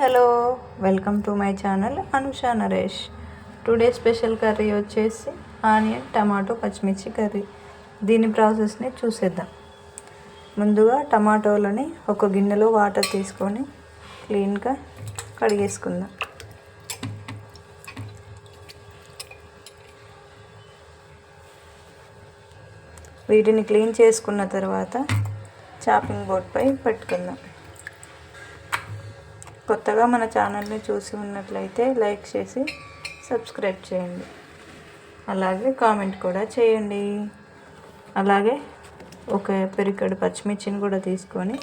Hello welcome to my channel Anusha Naresh. Today special curry వచ్చేసి onion tomato పచ్చిమిర్చి curry. దీని ప్రాసెస్ని చూసేద్దాం. ముందుగా టమాటోలని ఒక గిన్నెలో వాటర్ తీసుకొని క్లీన్గా కడిగేసుకుందాం. వీటిని క్లీన్ చేసుకున్న తర్వాత చాపింగ్ బోర్డ్పై పెట్టుకుందాం. కొత్తగా మన ఛానల్ని చూసి ఉన్నట్లయితే లైక్ చేసి సబ్స్క్రైబ్ చేయండి. అలాగే కామెంట్ కూడా చేయండి. అలాగే ఒక పెరికడు పచ్చిమిర్చిని కూడా తీసుకొని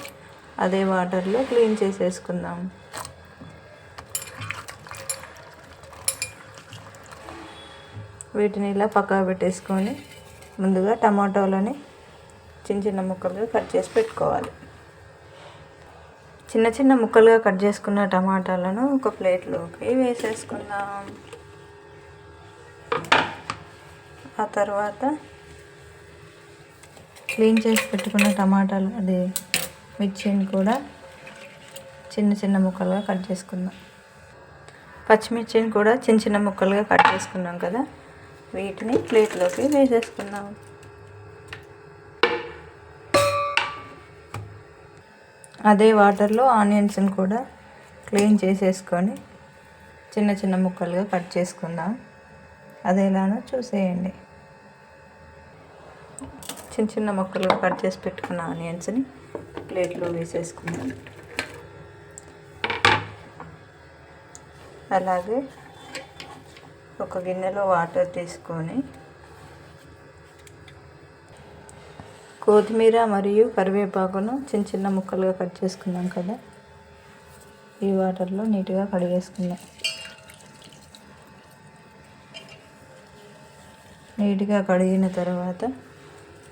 అదే వాటర్లో క్లీన్ చేసేసుకుందాం. వీటిని ఇలా పక్కా పెట్టేసుకొని ముందుగా టమాటోలని చిన్న చిన్న ముక్కలుగా కట్ చేసి పెట్టుకోవాలి. చిన్న చిన్న ముక్కలుగా కట్ చేసుకున్న టమాటాలను ఒక ప్లేట్లోకి వేసేసుకుందాం. ఆ తర్వాత క్లీన్ చేసి పెట్టుకున్న టమాటాలు అది మిర్చిని కూడా చిన్న చిన్న ముక్కలుగా కట్ చేసుకుందాం. పచ్చిమిర్చిని కూడా చిన్న చిన్న ముక్కలుగా కట్ చేసుకున్నాం కదా వీటిని ప్లేట్లోకి వేసేసుకుందాం. అదే వాటర్లో ఆనియన్స్ని కూడా క్లీన్ చేసేసుకొని చిన్న చిన్న ముక్కలుగా కట్ చేసుకుందాం. అది ఎలానో చూసేయండి. చిన్న చిన్న ముక్కలుగా కట్ చేసి పెట్టుకున్న ఆనియన్స్ని ప్లేట్లో వేసేసుకుందాం. అలాగే ఒక గిన్నెలో వాటర్ తీసుకొని కొత్తిమీర మరియు కరివేపాకును చిన్న చిన్న ముక్కలుగా కట్ చేసుకున్నాం కదా. ఈ వాటర్లో నీట్గా కడిగేసుకుందాం నీట్గా కడిగిన తర్వాత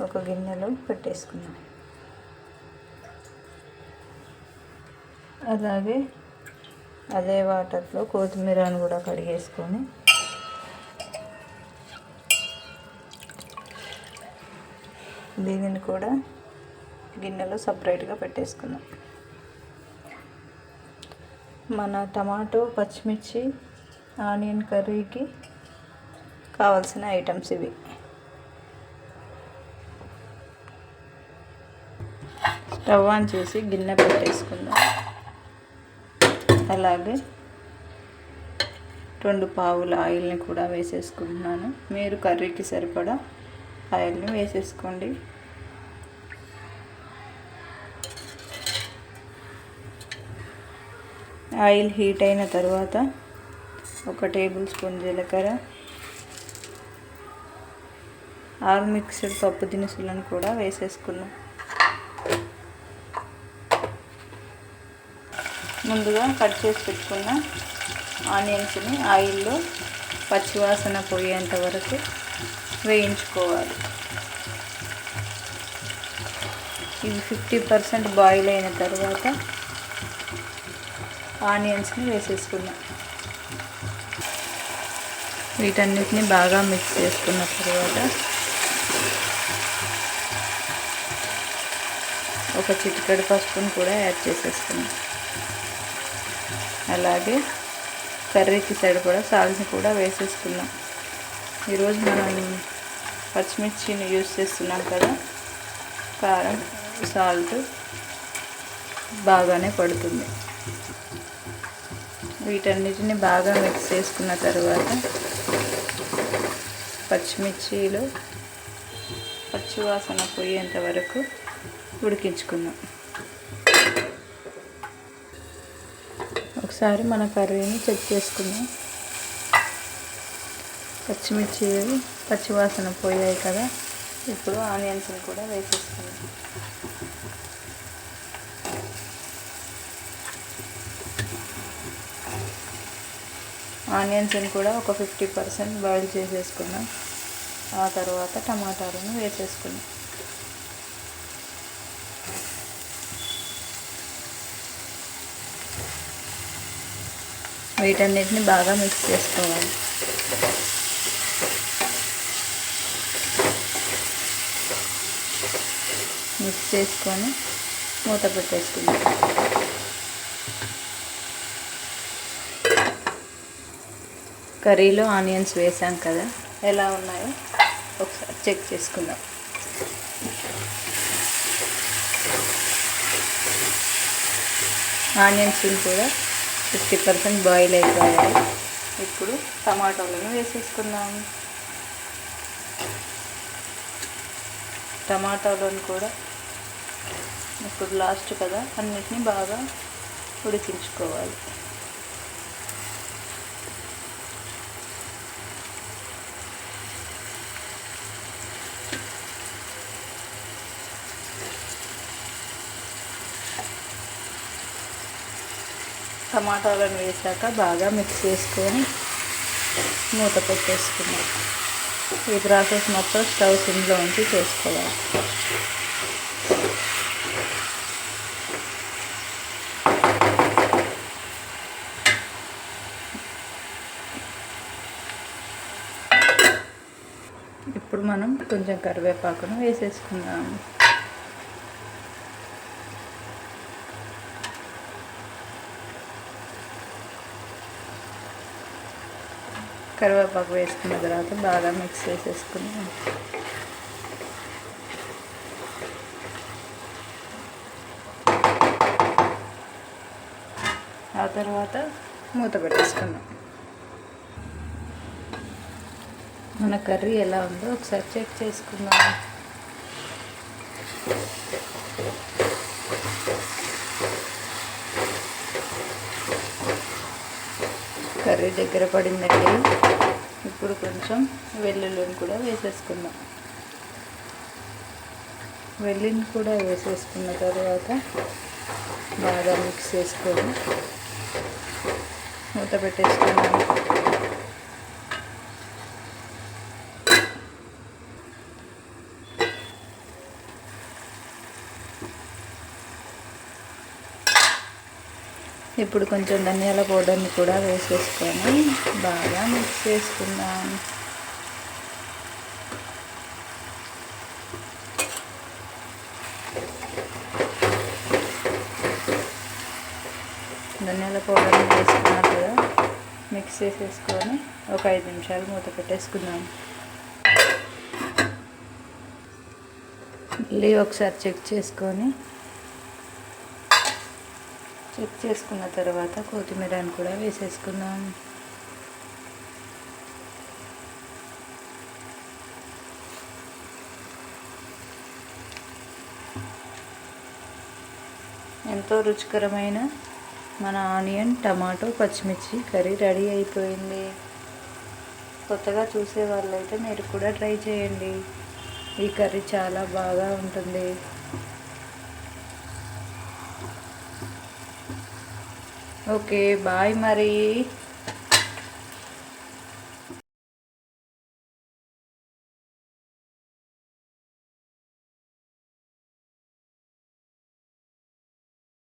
ఒక గిన్నెలో పెట్టేసుకుందాం అలాగే అదే వాటర్లో కొత్తిమీరను కూడా కడిగేసుకొని దీనిని కూడా గిన్నెలో సపరేట్గా పెట్టేసుకుందాం. మన టమాటో పచ్చిమిర్చి ఆనియన్ కర్రీకి కావాల్సిన ఐటమ్స్ ఇవి. స్టవ్ ఆన్ చేసి గిన్నె పెట్టేసుకుందాం. అలాగే రెండు పావుల ఆయిల్ని కూడా వేసేసుకుంటున్నాను. మీరు కర్రీకి సరిపడా ఆయిల్ని వేసేసుకోండి. ఆయిల్ హీట్ అయిన తర్వాత ఒక టేబుల్ స్పూన్ జీలకర్ర ఆరు మిక్స్డ్ పప్పు దినుసులను కూడా వేసేసుకున్నాం ముందుగా కట్ చేసి పెట్టుకున్న ఆనియన్స్ని ఆయిల్లో పచ్చివాసన పోయేంత వరకు వేయించుకోవాలి. ఇవి ఫిఫ్టీ పర్సెంట్ బాయిల్ అయిన తర్వాత ఆనియన్స్ని వేసేసుకుందాం. వీటన్నిటిని బాగా మిక్స్ చేసుకున్న తర్వాత ఒక చిటికెడు పసుపుని కూడా యాడ్ చేసేసుకున్నాం అలాగే కర్రీకి సరిపడా సాల్ట్ని కూడా వేసేసుకున్నాం ఈరోజు మనం పచ్చిమిర్చిని యూస్ చేస్తున్నాం కదా. కారం సాల్ట్ బాగానే పడుతుంది. వీటన్నిటిని బాగా మిక్స్ చేసుకున్న తర్వాత పచ్చిమిర్చిలో పచ్చివాసన పోయేంత వరకు ఉడికించుకుందాం. ఒకసారి మన కర్రీని చెక్ చేసుకుందాం. పచ్చిమిర్చి పచ్చివాసన పోయాయి కదా. ఇప్పుడు ఆనియన్స్ని కూడా వేసేసుకుందాం. ఆనియన్స్ని కూడా ఒక ఫిఫ్టీ పర్సెంట్ బాయిల్ చేసేసుకున్నాం. ఆ తర్వాత టమాటాలను వేసేసుకున్నాం. వీటన్నిటిని బాగా మిక్స్ చేసుకోవాలి. మిక్స్ చేసుకొని మూత పెట్టేసుకుందాం. కర్రీలో ఆనియన్స్ వేసాం కదా ఎలా ఉన్నాయో ఒకసారి చెక్ చేసుకుందాం. ఆనియన్స్ కూడా ఫిఫ్టీ పర్సెంట్ బాయిల్ అయిపోయాయి. ఇప్పుడు టమాటోలను వేసేసుకుందాం. టమాటాలను కూడా ఇప్పుడు లాస్ట్ కదా అన్నిటినీ బాగా ఉడికించుకోవాలి. టమాటాలను వేసాక బాగా మిక్స్ చేసుకొని మూత పెట్టేసుకున్నాం ఈ ప్రాసెస్ మొత్తం స్టవ్ సిమ్లో ఉంచి చేసుకోవాలి. ఇప్పుడు మనం కొంచెం కరివేపాకును వేసేసుకుందాం. కరివేపాకు వేసుకున్న తర్వాత బాగా మిక్స్ చేసేసుకుందాం. ఆ తర్వాత మూత పెట్టేసుకున్నాం మన కర్రీ ఎలా ఉందో ఒకసారి చెక్ చేసుకుందాం. కర్రీ దగ్గర పడిందండి. ఇప్పుడు కొంచెం వెల్లుల్లిని కూడా వేసేసుకుందాం. వెల్లుల్లిని కూడా వేసేసుకున్న తర్వాత బాగా మిక్స్ చేసుకొని మూత పెట్టేసుకున్నాం ఇప్పుడు కొంచెం ధనియాల పౌడర్ని కూడా వేసేసుకొని బాగా మిక్స్ చేసుకుందాం. ధనియాల పౌడర్ని వేసుకున్నారు కదా మిక్స్ చేసేసుకొని ఒక ఐదు నిమిషాలు మూత పెట్టేసుకుందాం. మళ్ళీ ఒకసారి చెక్ చేసుకొని చెక్ చేసుకున్న తర్వాత కొత్తిమీరని కూడా వేసేసుకుందాం. ఎంతో రుచికరమైన మన ఆనియన్ టమాటో పచ్చిమిర్చి కర్రీ రెడీ అయిపోయింది. కొత్తగా చూసే వాళ్ళైతే మీరు కూడా ట్రై చేయండి. ఈ కర్రీ చాలా బాగా ఉంటుంది. ఓకే బాయ్ మరి